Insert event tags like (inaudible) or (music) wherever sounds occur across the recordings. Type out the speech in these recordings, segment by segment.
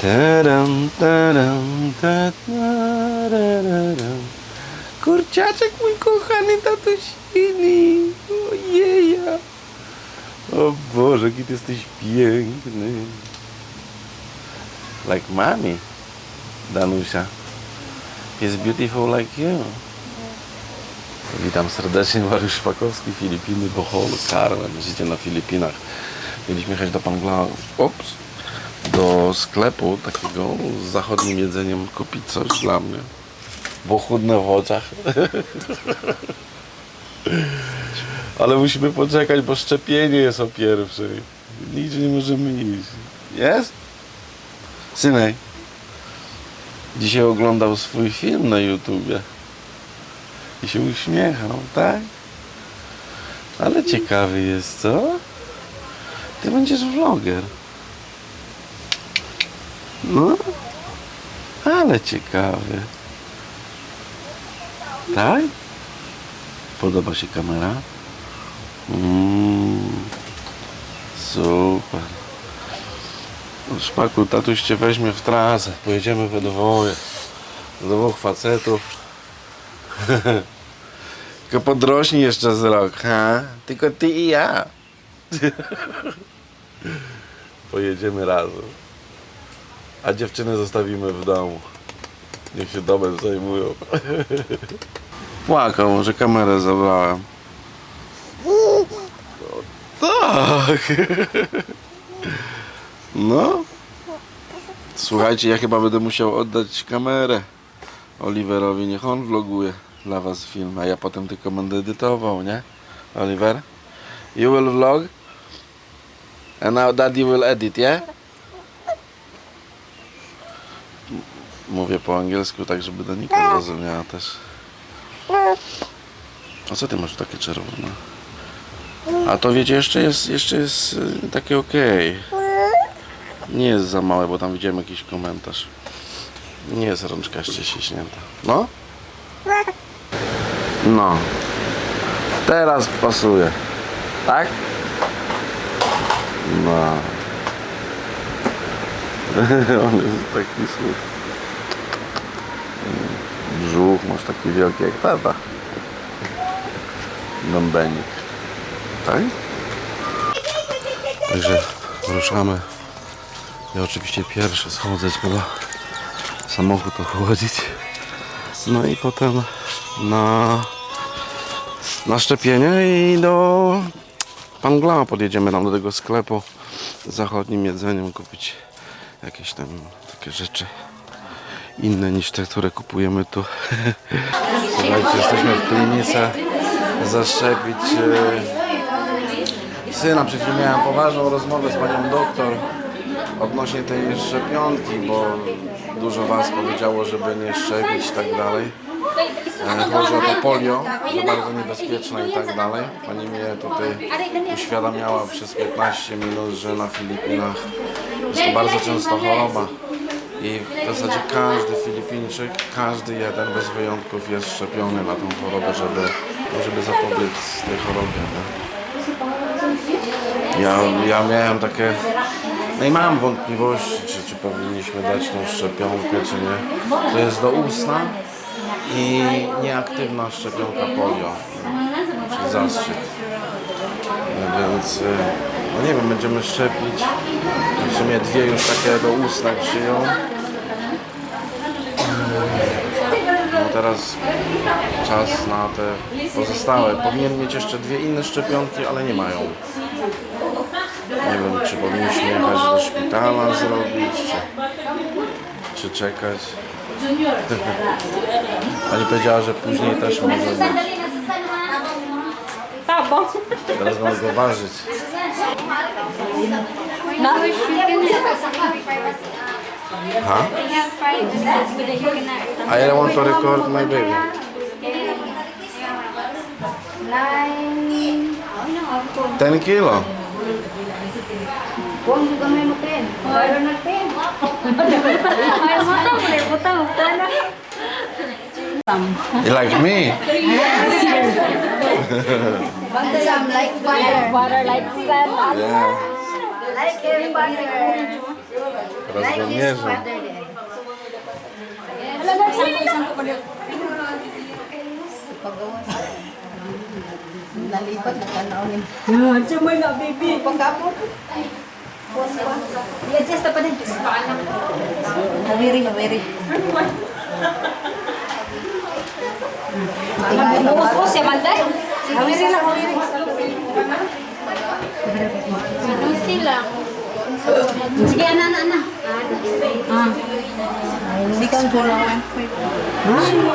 Taram, taram, ta, tararam. Kurciaczek mój kochany tatusini. Ojeja. O Boże, ty jesteś piękny. Like mommy, Danusia. He's beautiful like you. Witam serdecznie, Mariusz Szpakowski, Filipiny, Bohol, Carmen, życie na Filipinach. Mieliśmy jechać do Pangla, ops, do sklepu takiego z zachodnim jedzeniem, kupić coś dla mnie. Bo chudne w oczach. (laughs) Ale musimy poczekać, bo szczepienie jest o pierwszej. Nigdzie nie możemy iść. Jest? Synek, dzisiaj oglądał swój film na YouTubie i się uśmiechał, tak? Ale ciekawy jest, co? Ty będziesz vloger. No, ale ciekawy. Tak? Podoba się kamera? Mm, super. No, Szpaku, tatuś cię weźmie w trasę. Pojedziemy we dwoje. Dwóch facetów. (laughs) Tylko podrośnij jeszcze z rok, ha? Tylko ty i ja. (laughs) Pojedziemy razem. A dziewczyny zostawimy w domu. Niech się domem zajmują. (laughs) Płakał, że kamerę zabrałem. O, tak. (laughs) No. Słuchajcie, ja chyba będę musiał oddać kamerę Oliverowi. Niech on vloguje dla was film, a ja potem tylko będę edytował, nie? Oliver? You will vlog? And now daddy will edit, yeah? Mówię po angielsku, tak żeby Danika zrozumiała też. A co ty masz takie czerwone? A to wiecie, jeszcze jest, jeszcze jest y, takie okej. Nie jest za małe, bo tam widziałem jakiś komentarz. Nie jest rączka jeszcze ściśnięta. No? No. Teraz pasuje. Tak? No. (laughs) On jest taki słuch. Brzuch masz taki wielki jak tata. Bębenik. Tak? Także ruszamy. Ja oczywiście pierwszy schodzę, trzeba samochód ochłodzić. No i potem na, na szczepienie i do Pangla podjedziemy tam do tego sklepu zachodnim jedzeniem kupić jakieś tam takie rzeczy inne niż te, które kupujemy tu. (laughs) Słuchajcie, jesteśmy w klinice zaszczepić e, syna. Przed chwilą miałem poważną rozmowę z panią doktor odnośnie tej szczepionki, bo dużo was powiedziało, żeby nie szczepić i tak dalej. E, Chodzi o to polio, że bardzo niebezpieczne i tak dalej. Pani mnie tutaj uświadamiała przez 15 minut, że na Filipinach jest to bardzo często choroba. I w zasadzie każdy Filipińczyk, każdy jeden bez wyjątków jest szczepiony na tą chorobę, żeby, żeby zapobiec tej chorobie. Nie? Ja, ja miałem takie, no i mam wątpliwości, czy, czy powinniśmy dać tą szczepionkę, czy nie. To jest do usna i nieaktywna szczepionka polio, czyli zastrzyk. No Więc, y, no nie wiem, będziemy szczepić. W sumie dwie już takie do ustna przyjął. No teraz czas na te pozostałe. Powinien mieć jeszcze dwie inne szczepionki, ale nie mają. Nie wiem, czy powinniśmy jechać do szpitala zrobić, czy, czy czekać. (laughs) Pani powiedziała, że później też może być. Tapo. Teraz mam go ważyć. You can I want to record my baby. Nine. 10 kilo. You like me? (laughs) Some like butter. Butter like sand. Yeah. Like butter. Teraz go mierzą. Nalipat na kanawin. Yan, siya may na, baby. Pagkapot. I-adjust na pa din. Hawiri, hawiri. Bukas-bukas siya, Manday. Hawiri lang, hawiri. Ano sila? Sige, ana, ana, ana. Ah. Sikan ko lang.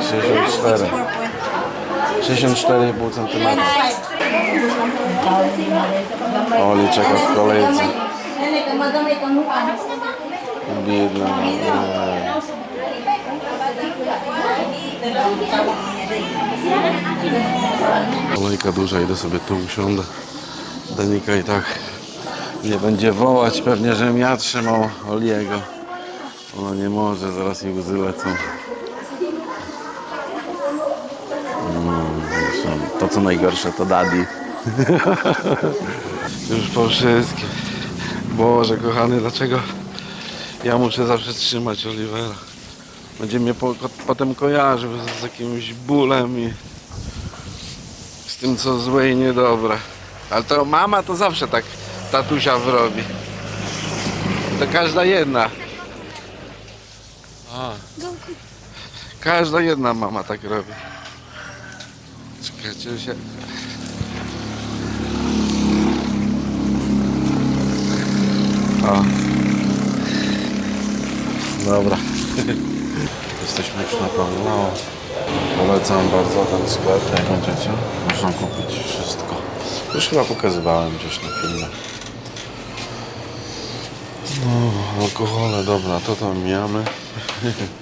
64. 64,5 cm. Oli czeka w kolejce. Biedna. Kolejka duża, idę sobie tu usiądę. Danika i tak nie będzie wołać, pewnie, żebym ja trzymał Oliego. Ona nie może, zaraz jej łzy lecą. Zresztą To co najgorsze to daddy. (laughs) Już po wszystkim. Boże kochany, dlaczego ja muszę zawsze trzymać Olivera? Będzie mnie po, potem kojarzył z, jakimś bólem i z tym co złe i niedobre. Ale to mama to zawsze tak tatusia robi. To każda jedna. A. Każda jedna mama tak robi. Czekajcie się. O. Dobra. (laughs) Jesteśmy już na pewno. Polecam bardzo ten sklep, jak będziecie. Można kupić wszystko. Już chyba pokazywałem gdzieś na filmie. No, alkohole, dobra, to tam mijamy. (laughs)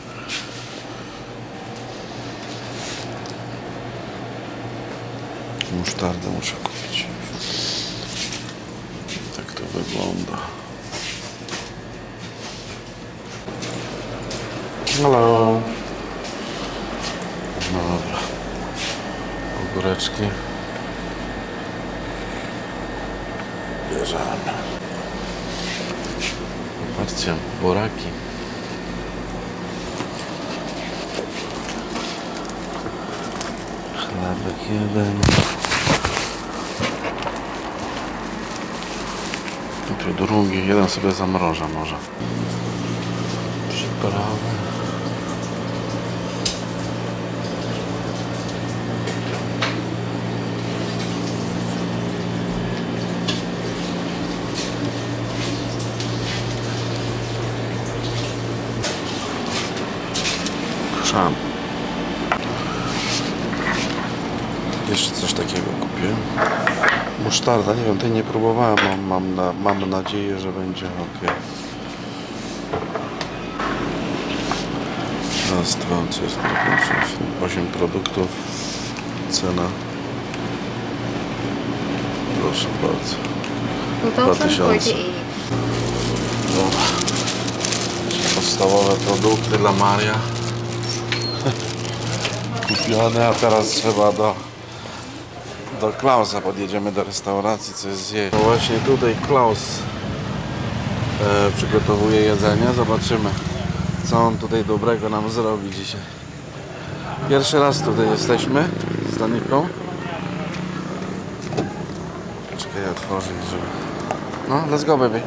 Musztardę muszę kupić. Tak to wygląda. Hello. No dobra. Ogóreczki. Bierzemy. Patrzcie, boraki. Chlebek jeden. I tu drugi, jeden sobie zamrożę może. Przyprawy. Chrzan. Jeszcze coś takiego kupiłem. Musztarda, nie wiem, tej nie próbowałem, mam, mam, na, mam nadzieję, że będzie ok. Raz, dwa, sześć, siedem, osiem produktów. Cena. Proszę bardzo. Dwa tysiące. Dobra. Podstawowe produkty dla Maria. A teraz trzeba do do Klausa podjedziemy do restauracji coś zjeść. No właśnie tutaj Klaus e, przygotowuje jedzenie. Zobaczymy co on tutaj dobrego nam zrobi dzisiaj. Pierwszy raz tutaj jesteśmy z Daniką. Czekaj, otworzyć, żeby... No, let's go baby.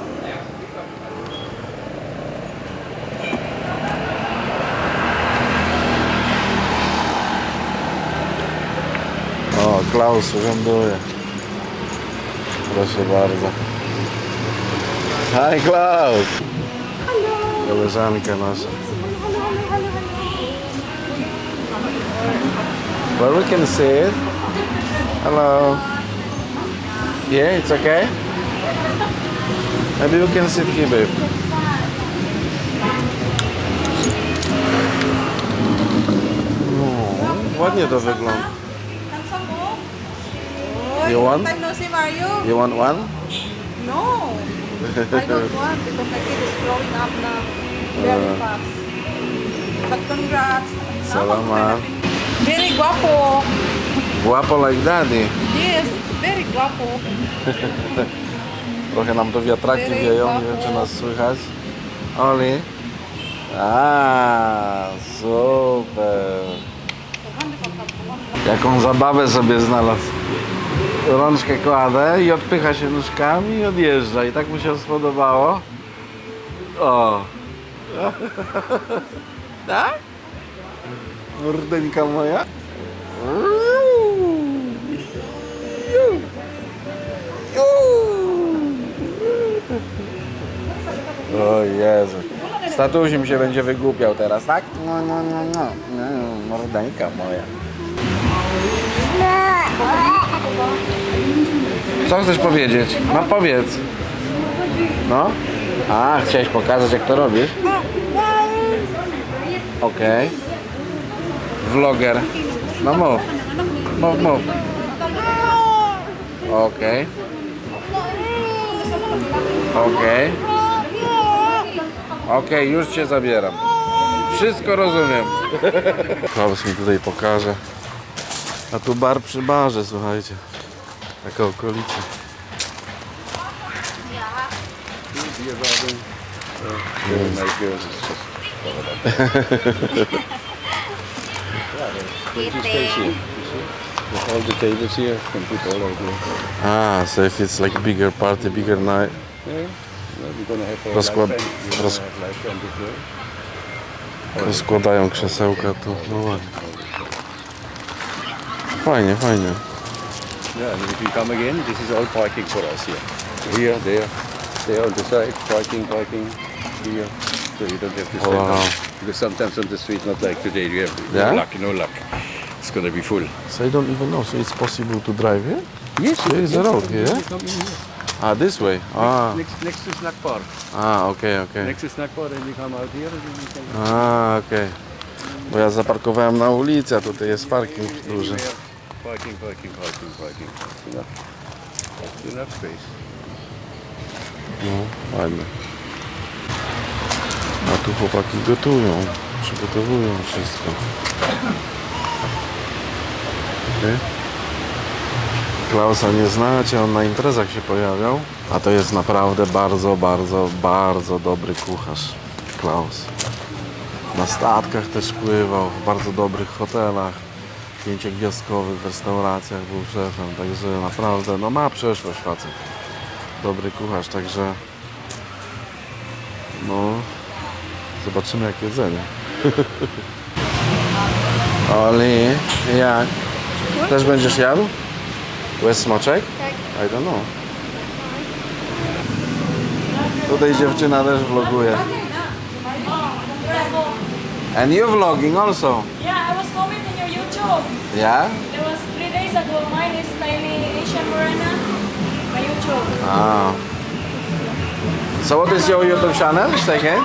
O, Klaus urzęduje. Proszę bardzo. Hi Klaus! Koleżanka nasza. Where we can sit? Hello. Yeah, it's okay? Maybe we can sit here, babe. No, ładnie to wygląda. You want? Time no see Mario? You want one? No. I don't want (laughs) because my kid is growing up na very Uh. fast. But congrats. Salamat. Very guapo. Guapo like daddy. Yes, very guapo. (laughs) Trochę nam to wiatraki Very wieją, nie wiem guapo. czy nas słychać. Oli? A, super. Jaką zabawę sobie znalazł. Rączkę kładę i odpycha się nóżkami i odjeżdża. I tak mu się spodobało. O. (laughs) tak? Mordeńka moja. O Jezu. Statuś mi się będzie wygłupiał teraz, tak? No, no, no, no. no mordeńka moja. Co chcesz powiedzieć? No powiedz. No? A, chciałeś pokazać jak to robisz? Okej. Vloger. No mów. Mów, mów. Okej. Okej. Okej, już cię zabieram. Wszystko rozumiem. Klaus mi tutaj pokaże. A tu bar przy barze, słuchajcie. Taka okolica. All the tables here, can put all of them. Ah, so if it's like bigger party, bigger night. Yeah. Well, we're gonna have a Rozkład- lifetime, we're gonna roz- have lifetime before. Rozkładają krzesełka tu. No ładnie. Fajnie, fajnie. Yeah, and if you come again, this is all parking for us here. Here, there, there on the side, parking, parking, here. So you don't have to stand Wow. up. Because sometimes on the street, not like today, you have Yeah? no luck, no luck. It's gonna be full. So I don't even know. So it's possible to drive here? Yes, There is a road here. Ah, this way. Ah, Next, next to Snack Park. ah, okay, okay. Next to Snack Park, and you come out here, and you can. Ah, okej. Bo ja zaparkowałem na ulicy, a tutaj jest parking duży. Parking, parking, parking, parking. Enough, enough space. No, ładnie. A tu chłopaki gotują, przygotowują wszystko. Okay. Klausa nie znacie, on na imprezach się pojawiał, a to jest naprawdę bardzo, bardzo, bardzo dobry kucharz. Klaus. Na statkach też pływał, w bardzo dobrych hotelach, pięciogwiazdkowych restauracjach był szefem, także naprawdę, no ma przeszłość facet. Dobry kucharz, także no, zobaczymy jak jedzenie. (laughs) Oli, jak? Też będziesz jadł? Łez smoczek? Tak. I don't know. Tutaj dziewczyna też vloguje. And you vlogging also? Yeah, your YouTube. Yeah? It was three days ago. Mine is Tiny Asian Morena. My YouTube. Ah. So what is your YouTube channel? Say again?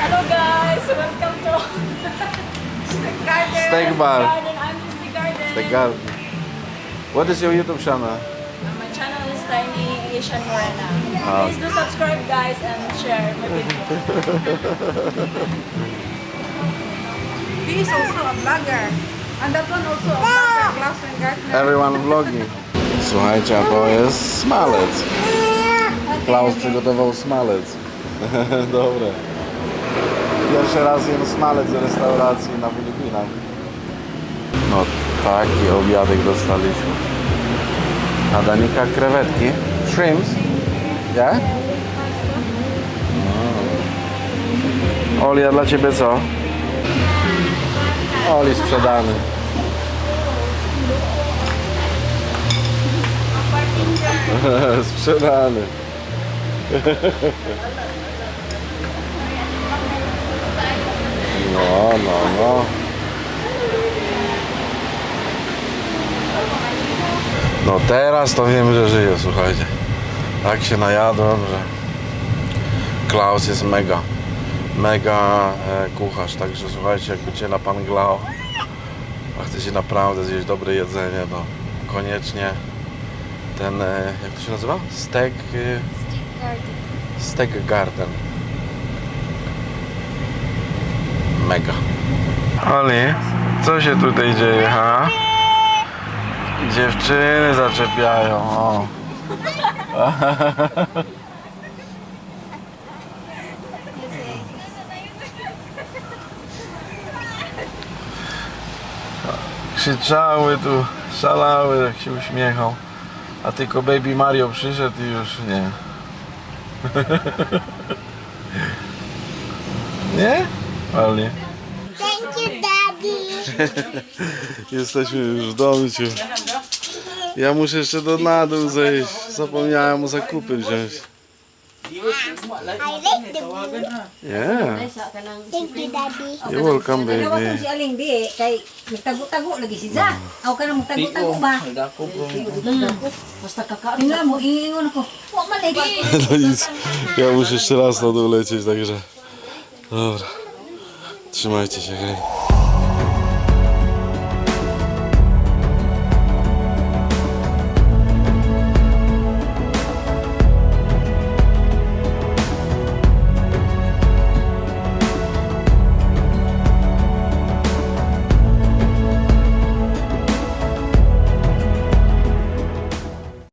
Hello guys, welcome to (laughs) Steak Garden. Steak bar. Garden. I'm Misty Garden. The garden. What is your YouTube channel? My channel is Tiny Asian Morena. Ah. Please do subscribe guys and share my video. (laughs) He is also a vlogger. And that one also a Klaus and. Everyone vlogging. Słuchajcie, a to jest smalec. Klaus przygotował smalec. (laughs) Dobre. Pierwszy raz jem smalec w restauracji na Filipinach. No taki obiadek dostaliśmy. A Danika krewetki. Shrimps. Ja? No. Oli, a dla Ciebie co? Oli sprzedany. (laughs) Sprzedany. No, no, no. No teraz to wiem, że żyję, słuchajcie. Tak się najadłem, że Klaus jest mega, mega e, kucharz, także słuchajcie, jak będziecie na Pan Glao, a chcecie naprawdę zjeść dobre jedzenie, to koniecznie ten, e, jak to się nazywa? Steak, e, Steak Garden. Mega. Oli, co się tutaj dzieje, ha? Dziewczyny zaczepiają, o. (laughs) krzyczały tu, szalały, jak się uśmiechał. A tylko Baby Mario przyszedł i już nie. (laughs) nie? Ładnie. Thank you, Daddy. (laughs) Jesteśmy już w domu. ciu. Ja muszę jeszcze do na dół zejść. Zapomniałem o zakupy wziąć. I like the blue. Yeah. Thank you, Daddy. You're welcome, Nagawa ko baby. si Aling di, kay nagtago-tago lagi si Za. Ako ka na magtago-tago ba? Basta kakain nga mo, iingon ako. Wa man lagi. No nic. Ja muszę jeszcze raz na dół lecieć, także... Dobra. Trzymajcie się, hej.